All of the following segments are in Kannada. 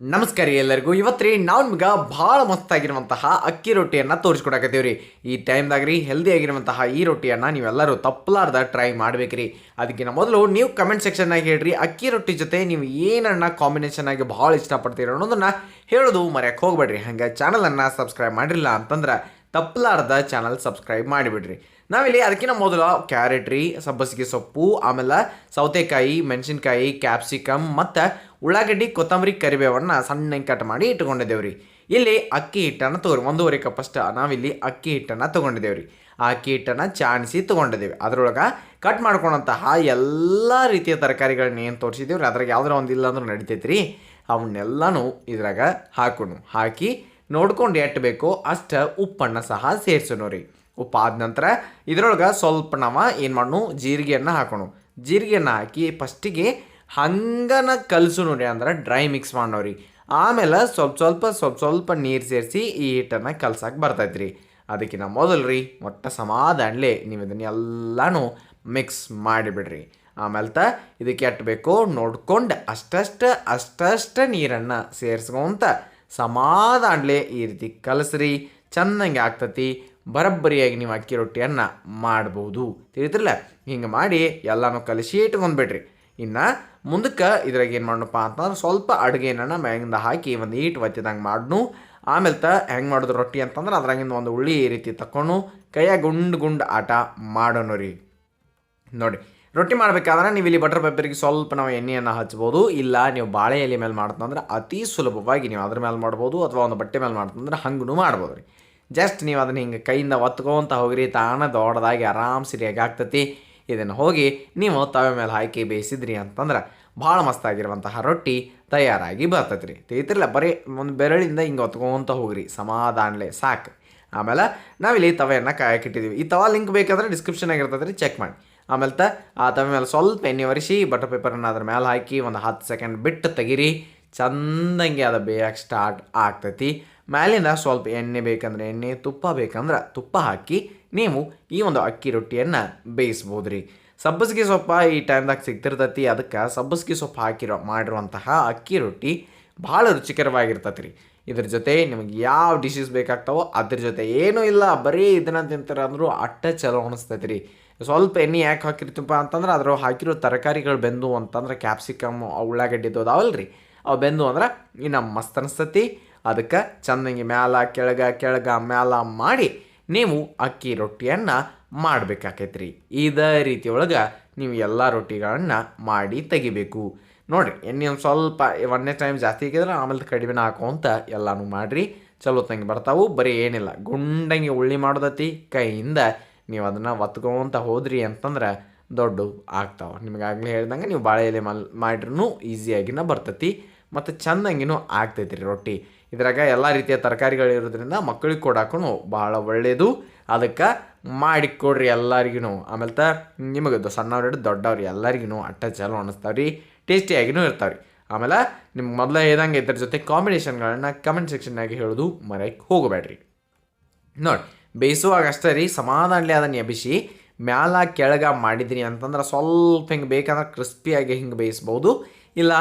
ನಮಸ್ಕಾರ ಎಲ್ಲರಿಗೂ. ಇವತ್ತು ರೀ ನಾವು ನಿಮ್ಗೆ ಭಾಳ ಮಸ್ತಾಗಿರುವಂತಹ ಅಕ್ಕಿ ರೊಟ್ಟಿಯನ್ನು ತೋರಿಸ್ಕೊಡಕತ್ತೀವಿ ರೀ ಈ ಟೈಮ್ದಾಗ ರೀ ಹೆಲ್ದಿ ಆಗಿರುವಂತಹ ಈ ರೊಟ್ಟಿಯನ್ನು ನೀವೆಲ್ಲರೂ ತಪ್ಪಲಾರ್ದ ಟ್ರೈ ಮಾಡ್ಬೇಕ್ರಿ. ಅದಕ್ಕಿಂತ ಮೊದಲು ನೀವು ಕಮೆಂಟ್ ಸೆಕ್ಷನ್ನಾಗಿ ಹೇಳ್ರಿ, ಅಕ್ಕಿ ರೊಟ್ಟಿ ಜೊತೆ ನೀವು ಏನನ್ನ ಕಾಂಬಿನೇಷನ್ ಆಗಿ ಭಾಳ ಇಷ್ಟಪಡ್ತೀರ ಅನ್ನೋದನ್ನು ಹೇಳೋದು ಮರೆಯಕ್ಕೆ ಹೋಗ್ಬೇಡ್ರಿ. ಹಂಗೆ ಚಾನಲನ್ನು ಸಬ್ಸ್ಕ್ರೈಬ್ ಮಾಡಿರಲಿಲ್ಲ ಅಂತಂದ್ರೆ ತಪ್ಪಲಾರ್ದ ಚಾನಲ್ ಸಬ್ಸ್ಕ್ರೈಬ್ ಮಾಡಿಬಿಡ್ರಿ. ನಾವಿಲ್ಲಿ ಅದಕ್ಕಿಂತ ಮೊದಲು ಕ್ಯಾರೆಟ್ ರೀ, ಸಬ್ಬಸಿಗೆ ಸೊಪ್ಪು, ಆಮೇಲೆ ಸೌತೆಕಾಯಿ, ಮೆಣಸಿನ್ಕಾಯಿ ಕ್ಯಾಪ್ಸಿಕಮ್ ಮತ್ತು ಉಳ್ಳಾಗಡ್ಡಿ, ಕೊತ್ತಂಬರಿ, ಕರಿಬೇವನ್ನು ಸಣ್ಣ ಕಟ್ ಮಾಡಿ ಇಟ್ಕೊಂಡಿದ್ದೇವೆ ರೀ ಇಲ್ಲಿ ಅಕ್ಕಿ ಹಿಟ್ಟನ್ನು ತೋರಿ, ಒಂದೂವರೆ ಕಪ್ಪಷ್ಟು ನಾವಿಲ್ಲಿ ಅಕ್ಕಿ ಹಿಟ್ಟನ್ನು ತೊಗೊಂಡಿದ್ದೇವೆ ರೀ ಆ ಅಕ್ಕಿ ಹಿಟ್ಟನ್ನು ಚಾಣಿಸಿ ತೊಗೊಂಡಿದ್ದೇವೆ. ಅದರೊಳಗೆ ಕಟ್ ಮಾಡ್ಕೊಂಡಂತಹ ಎಲ್ಲ ರೀತಿಯ ತರಕಾರಿಗಳನ್ನ ಏನು ತೋರಿಸಿದ್ದೇವೆ ರೀ ಅದ್ರಾಗ ಯಾವ್ದಾರ ಒಂದು ಇಲ್ಲ ಅಂದ್ರೂ ನಡಿತೈತೆ ರೀ ಅವನ್ನೆಲ್ಲನೂ ಇದ್ರಾಗ ಹಾಕೋಣ. ಹಾಕಿ ನೋಡ್ಕೊಂಡು ಎಟ್ಟು ಬೇಕೋ ಅಷ್ಟು ಉಪ್ಪನ್ನು ಸಹ ಸೇರಿಸೋಣ ರೀ ಉಪ್ಪು ಆದ ನಂತರ ಇದ್ರೊಳಗೆ ಸ್ವಲ್ಪ ನಾವು ಏನು ಮಾಡೋಣ ಜೀರಿಗೆಯನ್ನು ಹಾಕೋಣ. ಜೀರಿಗೆಯನ್ನು ಹಾಕಿ ಫಸ್ಟಿಗೆ ಹಂಗನ ಕಲಸು ನೋಡಿ ಅಂದ್ರೆ ಡ್ರೈ ಮಿಕ್ಸ್ ಮಾಡೋರಿ. ಆಮೇಲೆ ಸ್ವಲ್ಪ ಸ್ವಲ್ಪ ಸ್ವಲ್ಪ ಸ್ವಲ್ಪ ನೀರು ಸೇರಿಸಿ ಈ ಹಿಟ್ಟನ್ನು ಕಲ್ಸಕ್ಕೆ ಬರ್ತೈತೆ ರೀ ಅದಕ್ಕಿಂತ ಮೊದಲು ರೀ, ಮೊಟ್ಟ ಸಮಾಧಾನಲೇ ನೀವು ಇದನ್ನೆಲ್ಲನೂ ಮಿಕ್ಸ್ ಮಾಡಿಬಿಡ್ರಿ. ಆಮೇಲೆ ತ ಇದಕ್ಕೆ ಎಟ್ಟಬೇಕು ಬೇಕೋ ನೋಡ್ಕೊಂಡು ಅಷ್ಟಷ್ಟು ಅಷ್ಟಷ್ಟು ನೀರನ್ನು ಸೇರಿಸ್ಕೊಂತ ಸಮಾಧಾನಲೇ ಈ ರೀತಿ ಕಲಸ್ರಿ. ಚೆನ್ನಾಗಿ ಆಗ್ತತಿ. ಬರಬ್ಬರಿಯಾಗಿ ನೀವು ಅಕ್ಕಿ ರೊಟ್ಟಿಯನ್ನು ಮಾಡ್ಬೋದು. ತಿಳಿತಿರಲ್ಲ ಹಿಂಗೆ ಮಾಡಿ ಎಲ್ಲನೂ ಕಲಸಿ ಇಟ್ಕೊಂಡ್ಬಿಡ್ರಿ. ಇನ್ನು ಮುಂದಕ್ಕೆ ಇದ್ರಾಗ ಏನು ಮಾಡೋಣಪ್ಪ ಅಂತಂದ್ರೆ ಸ್ವಲ್ಪ ಅಡುಗೆನ ಮ್ಯಾಗಿಂದ ಹಾಕಿ ಒಂದು ಈಟ್ ಒತ್ತಿದಂಗೆ ಮಾಡ್ನು. ಆಮೇಲೆ ತ ಹೆಂಗೆ ಮಾಡೋದು ರೊಟ್ಟಿ ಅಂತಂದ್ರೆ ಅದ್ರಾಗಿಂದ ಒಂದು ಉಳ್ಳಿ ಈ ರೀತಿ ತಕೊಂಡು ಕೈಯಾಗ ಗುಂಡು ಗುಂಡು ಆಟ ಮಾಡೋಣ ರೀ. ನೋಡಿ, ರೊಟ್ಟಿ ಮಾಡಬೇಕಾದ್ರೆ ನೀವು ಇಲ್ಲಿ ಬಟರ್ ಪೇಪರಿಗೆ ಸ್ವಲ್ಪ ನಾವು ಎಣ್ಣೆಯನ್ನು ಹಚ್ಬೋದು. ಇಲ್ಲ, ನೀವು ಬಾಳೆ ಎಲೆ ಮೇಲೆ ಮಾಡ್ತಂದ್ರೆ ಅತಿ ಸುಲಭವಾಗಿ ನೀವು ಅದ್ರ ಮೇಲೆ ಮಾಡ್ಬೋದು ಅಥವಾ ಒಂದು ಬಟ್ಟೆ ಮೇಲೆ ಮಾಡ್ತಂದ್ರೆ ಹಂಗೂ ಮಾಡ್ಬೋದು ರೀ. ಜಸ್ಟ್ ನೀವು ಅದನ್ನ ಹಿಂಗೆ ಕೈಯಿಂದ ಒತ್ಕೊಂತ ಹೋಗ್ರಿ ತಾಣ ದೊಡ್ಡದಾಗಿ ಆರಾಮ್ ಸರಿಯಾಗಿ ಆಗ್ತತಿ. ಇದನ್ನು ಹೋಗಿ ನೀವು ತವೆ ಮೇಲೆ ಹಾಕಿ ಬೇಯಿಸಿದ್ರಿ ಅಂತಂದ್ರೆ ಭಾಳ ಮಸ್ತಾಗಿರುವಂತಹ ರೊಟ್ಟಿ ತಯಾರಾಗಿ ಬರ್ತೈತೆ ರೀ ತಿಳಿತಿರಲ್ಲ ಬರೀ ಒಂದು ಬೆರಳಿಂದ ಹಿಂಗೆ ಒತ್ಕೊಂತ ಹೋಗ್ರಿ. ಸಮಾಧಾನಲೆ ಸಾಕು. ಆಮೇಲೆ ನಾವಿಲ್ಲಿ ತವೆಯನ್ನು ಕಾಯಕ್ಕಿಟ್ಟಿದ್ದೀವಿ ಈ ತವಾ ಲಿಂಕ್ ಬೇಕಾದ್ರೆ ಡಿಸ್ಕ್ರಿಪ್ಷನಾಗ ಇರ್ತದೆ ರೀ ಚೆಕ್ ಮಾಡಿ. ಆಮೇಲೆ ತ ಆ ತವೆ ಮೇಲೆ ಸ್ವಲ್ಪ ಎಣ್ಣೆ ಒರೆಸಿ, ಬಟರ್ ಪೇಪರನ್ನು ಅದ್ರ ಮೇಲೆ ಹಾಕಿ ಒಂದು ಹತ್ತು ಸೆಕೆಂಡ್ ಬಿಟ್ಟು ತೆಗಿರಿ. ಚಂದಂಗೆ ಅದು ಬೇಯಕ್ಕೆ ಸ್ಟಾರ್ಟ್ ಆಗ್ತೈತಿ. ಮೇಲಿಂದ ಸ್ವಲ್ಪ ಎಣ್ಣೆ ಬೇಕಂದ್ರೆ ಎಣ್ಣೆ, ತುಪ್ಪ ಬೇಕಂದ್ರೆ ತುಪ್ಪ ಹಾಕಿ ನೀವು ಈ ಒಂದು ಅಕ್ಕಿ ರೊಟ್ಟಿಯನ್ನು ಬೇಯಿಸ್ಬೋದು ರೀ ಸಬ್ಬಸ್ಗೆ ಸೊಪ್ಪ ಈ ಟೈಮ್ದಾಗ ಸಿಗ್ತಿರ್ತೈತಿ. ಅದಕ್ಕೆ ಸಬ್ಬಸ್ಗೆ ಸೊಪ್ಪು ಹಾಕಿರೋ, ಮಾಡಿರುವಂತಹ ಅಕ್ಕಿ ರೊಟ್ಟಿ ಭಾಳ ರುಚಿಕರವಾಗಿರ್ತೈತಿ ರೀ ಇದ್ರ ಜೊತೆ ನಿಮಗೆ ಯಾವ ಡಿಶಸ್ ಬೇಕಾಗ್ತಾವೋ ಅದ್ರ ಜೊತೆ ಏನೂ ಇಲ್ಲ. ಬರೀ ಇದನ್ನ ತಿಂತಾರೆ ಅಂದರೂ ಅಟ್ಟ ಚಲೋ ಅನಿಸ್ತೈತಿ ರೀ ಸ್ವಲ್ಪ ಎಣ್ಣೆ ಯಾಕೆ ಹಾಕಿರ್ತೀವಪ್ಪ ಅಂತಂದ್ರೆ ಅದ್ರ ಹಾಕಿರೋ ತರಕಾರಿಗಳು ಬೆಂದು ಅಂತಂದ್ರೆ ಕ್ಯಾಪ್ಸಿಕಮ್ ಉಳ್ಳಾಗಡ್ಡಿದ್ದು ಅದಾವಲ್ಲ ರೀ ಅವು ಬೆಂದು ಅಂದ್ರೆ ಇನ್ನು ಮಸ್ತ್ ಅನಿಸ್ತತಿ ಅದಕ್ಕೆ ಚಂದಂಗೆ ಮ್ಯಾಲ, ಕೆಳಗ ಕೆಳಗ ಮ್ಯಾಲ ಮಾಡಿ ನೀವು ಅಕ್ಕಿ ರೊಟ್ಟಿಯನ್ನು ಮಾಡಬೇಕಾಕೈತೆ ರೀ ಇದೇ ರೀತಿ ಒಳಗೆ ನೀವು ಎಲ್ಲ ರೊಟ್ಟಿಗಳನ್ನು ಮಾಡಿ ತೆಗಿಬೇಕು. ನೋಡಿರಿ, ಎಣ್ಣೆ ಒಂದು ಸ್ವಲ್ಪ ಒಂದನೇ ಟೈಮ್ ಜಾಸ್ತಿ ಹಾಕಿದ್ರೆ ಆಮೇಲೆ ಕಡಿಮೆನ ಹಾಕೋಂತ ಎಲ್ಲನೂ ಮಾಡಿರಿ. ಚಲೋ ತಂಗಿ ಬರ್ತಾವು, ಬರೀ ಏನಿಲ್ಲ, ಗುಂಡಂಗೆ ಉಳ್ಳಿ ಮಾಡೋದತಿ, ಕೈಯಿಂದ ನೀವು ಅದನ್ನು ಒತ್ಕೊಂತ ಹೋದ್ರಿ ಅಂತಂದ್ರೆ ದೊಡ್ಡ ಆಗ್ತಾವೆ. ನಿಮಗೆ ಆಗಲೇ ಹೇಳ್ದಂಗೆ ನೀವು ಬಾಳೆ ಎಲೆ ಮಲ್ ಮಾಡಿರೂ ಈಸಿಯಾಗಿನ ಬರ್ತೈತಿ. ಮತ್ತು ಚಂದಂಗಿನೂ ಆಗ್ತೈತೆ ರೀ ರೊಟ್ಟಿ. ಇದ್ರಾಗ ಎಲ್ಲ ರೀತಿಯ ತರಕಾರಿಗಳು ಇರೋದ್ರಿಂದ ಮಕ್ಕಳಿಗೆ ಕೊಡಾಕೂ ಭಾಳ ಒಳ್ಳೆಯದು ಅದಕ್ಕೆ ಮಾಡಿ ಕೊಡ್ರಿ ಎಲ್ಲರಿಗೂ ಆಮೇಲೆ ತ ನಿಮಗೆ ಸಣ್ಣವ್ರು ಹಿಡಿದು ದೊಡ್ಡವ್ರು ಎಲ್ಲರಿಗೂ ಅಟ್ಟ ಚಲೋ ಅನ್ನಿಸ್ತಾವೆ ರೀ. ಟೇಸ್ಟಿಯಾಗಿನೂ ಇರ್ತಾವೆ ರೀ. ಆಮೇಲೆ ನಿಮ್ಗೆ ಮೊದಲೇ ಹೇಳ್ದಂಗೆ ಇದ್ರ ಜೊತೆ ಕಾಂಬಿನೇಷನ್ಗಳನ್ನ ಕಮೆಂಟ್ ಸೆಕ್ಷನ್ನಾಗಿ ಹೇಳೋದು ಮರೆಯಕ್ಕೆ ಹೋಗಬೇಡ್ರಿ. ನೋಡಿ, ಬೇಯಿಸುವಾಗ ಅಷ್ಟೇ ರೀ ಸಮಾಧಾನಲಿ ಅದನ್ನು ಎಬಿಸಿ ಮ್ಯಾಲ ಕೆಳಗೆ ಮಾಡಿದ್ರಿ ಅಂತಂದ್ರೆ ಸ್ವಲ್ಪ ಹಿಂಗೆ ಬೇಕಂದ್ರೆ ಕ್ರಿಸ್ಪಿಯಾಗಿ ಹಿಂಗೆ ಬೇಯಿಸ್ಬೋದು. ಇಲ್ಲ,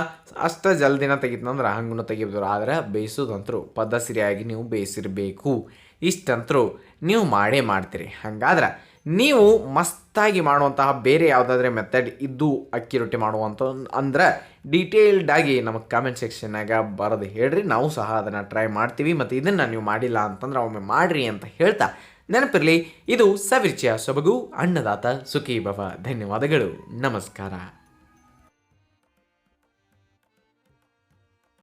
ಅಷ್ಟು ಜಲ್ದಿನ ತೆಗಿತಂದ್ರೆ ಹಂಗೂ ತೆಗಿಬೋದು. ಆದರೆ ಬೇಯಿಸೋದಂತರೂ ಸರಿಯಾಗಿ ನೀವು ಬೇಯಿಸಿರಬೇಕು. ಇಷ್ಟಂತರೂ ನೀವು ಮಾಡೇ ಮಾಡ್ತೀರಿ. ಹಾಗಾದ್ರೆ ನೀವು ಮಸ್ತಾಗಿ ಮಾಡುವಂತಹ ಬೇರೆ ಯಾವುದಾದ್ರೆ ಮೆಥಡ್ ಇದ್ದು ಅಕ್ಕಿ ರೊಟ್ಟಿ ಮಾಡುವಂಥ ಅಂದ್ರೆ ಡೀಟೇಲ್ಡಾಗಿ ನಮಗೆ ಕಾಮೆಂಟ್ ಸೆಕ್ಷನ್ನಾಗ ಬರೋದು ಹೇಳ್ರಿ. ನಾವು ಸಹ ಅದನ್ನು ಟ್ರೈ ಮಾಡ್ತೀವಿ ಮತ್ತು ಇದನ್ನು ನೀವು ಮಾಡಿಲ್ಲ ಅಂತಂದ್ರೆ ಒಮ್ಮೆ ಮಾಡಿರಿ ಅಂತ ಹೇಳ್ತಾ ನೆನಪಿರಲಿ. ಇದು ಸವಿರ್ಚಿಯ ಸೊಬಗು, ಅನ್ನದಾತ ಸುಖಿ ಭವ ಧನ್ಯವಾದಗಳು. ನಮಸ್ಕಾರ.